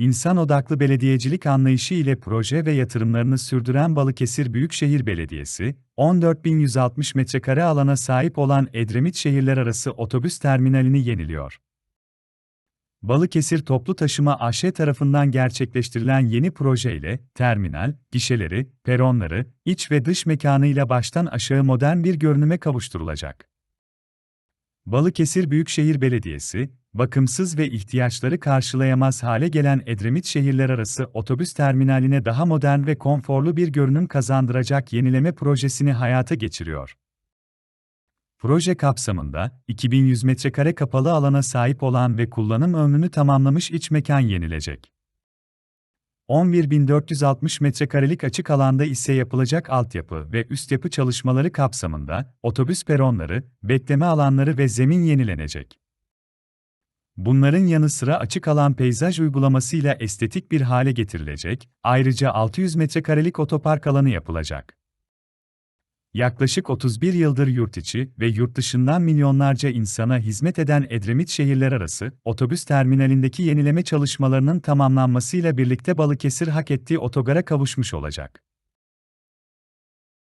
İnsan odaklı belediyecilik anlayışı ile proje ve yatırımlarını sürdüren Balıkesir Büyükşehir Belediyesi, 14.160 metrekare alana sahip olan Edremit şehirler arası otobüs terminalini yeniliyor. Balıkesir Toplu Taşıma AŞ tarafından gerçekleştirilen yeni proje ile terminal, gişeleri, peronları, iç ve dış mekanıyla baştan aşağı modern bir görünüme kavuşturulacak. Balıkesir Büyükşehir Belediyesi, bakımsız ve ihtiyaçları karşılayamaz hale gelen Edremit şehirler arası otobüs terminaline daha modern ve konforlu bir görünüm kazandıracak yenileme projesini hayata geçiriyor. Proje kapsamında, 2100 metrekare kapalı alana sahip olan ve kullanım ömrünü tamamlamış iç mekan yenilecek. 11.460 metrekarelik açık alanda ise yapılacak altyapı ve üst yapı çalışmaları kapsamında otobüs peronları, bekleme alanları ve zemin yenilenecek. Bunların yanı sıra açık alan peyzaj uygulamasıyla estetik bir hale getirilecek, ayrıca 600 metrekarelik otopark alanı yapılacak. Yaklaşık 31 yıldır yurt içi ve yurt dışından milyonlarca insana hizmet eden Edremit şehirler arası otobüs terminalindeki yenileme çalışmalarının tamamlanmasıyla birlikte Balıkesir hak ettiği otogara kavuşmuş olacak.